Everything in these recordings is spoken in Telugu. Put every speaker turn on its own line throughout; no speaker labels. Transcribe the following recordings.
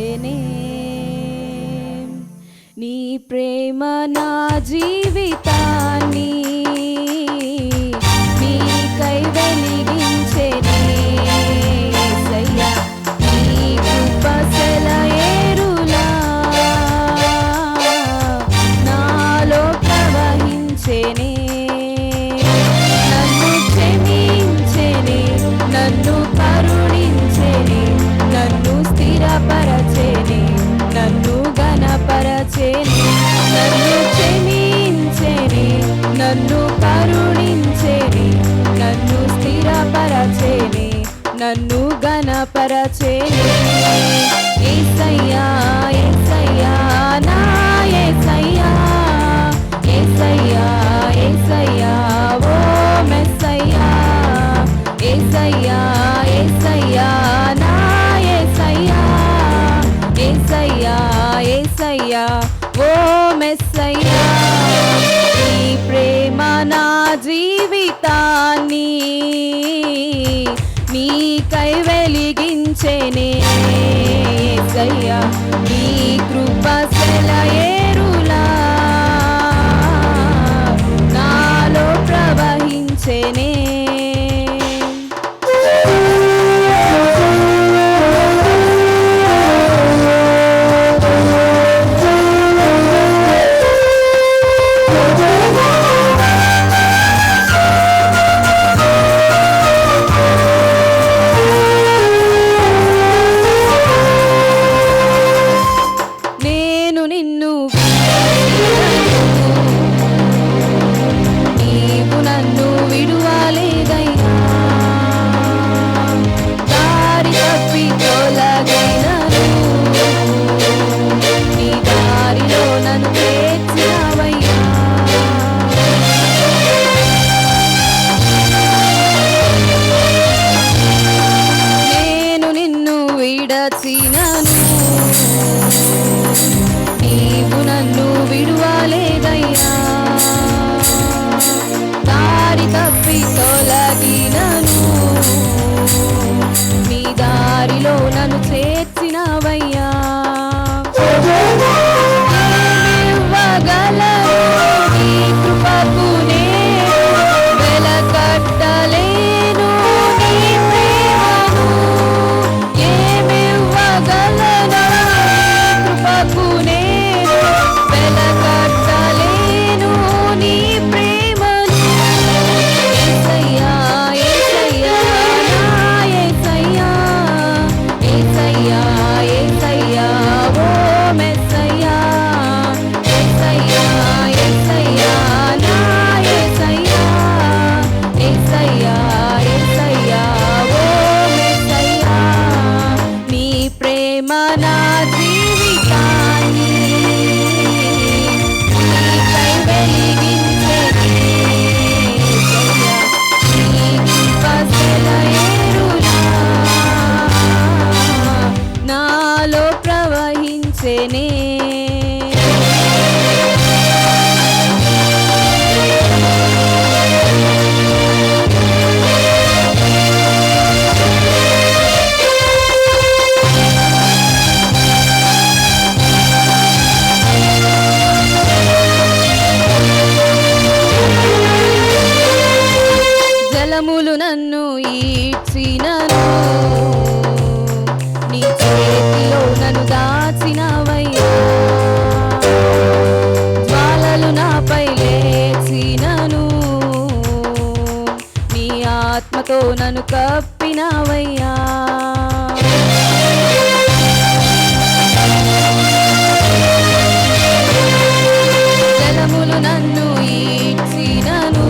చేసెనే. నీ ప్రేమ నా జీవిత కరుణించేని నన్ను స్థిరపరచేని నన్ను గణపరచేని ఏసయ్యా ఏసయ్యా నా ఏసయ్యా ఏసయ్యా ఏసయ్యా ఓ మెస్సయ్యా. ఏసయ్యా ఏసయ్యా నా ఏసయ్యా ఏసయ్యా ఏసయ్యా ఓ మెస్సయ్యా. నీ ప్రేమ నా జీవితాన్ని నీకై వెలిగించెనే నీ కృప సెలయేరులా దారిలో నన్ను ప్రవహించెనే జలములు నన్ను ఈడ్చినను. నన్ను కప్పినావయ్యా. జలములు నన్ను ఈడ్చినను.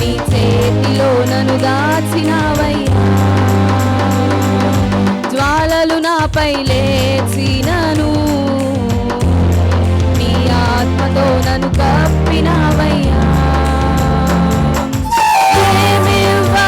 నీ చేతిలో నన్ను దాచినావయ్యా. జ్వాలలు నాపై లేచినను. నీ ఆత్మతో నన్ను కప్పినావయ్యా.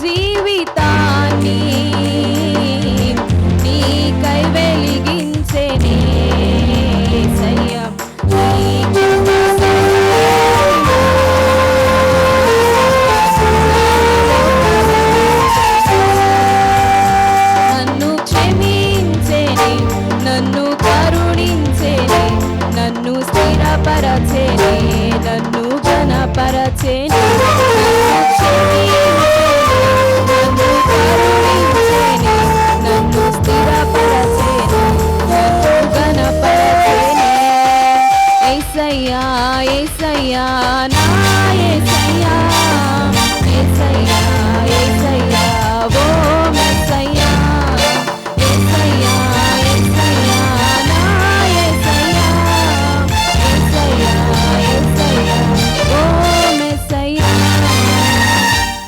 జీవితాన్ని నీకై వెలిగించేనే నన్ను క్షమించేని నన్ను కరుణించేని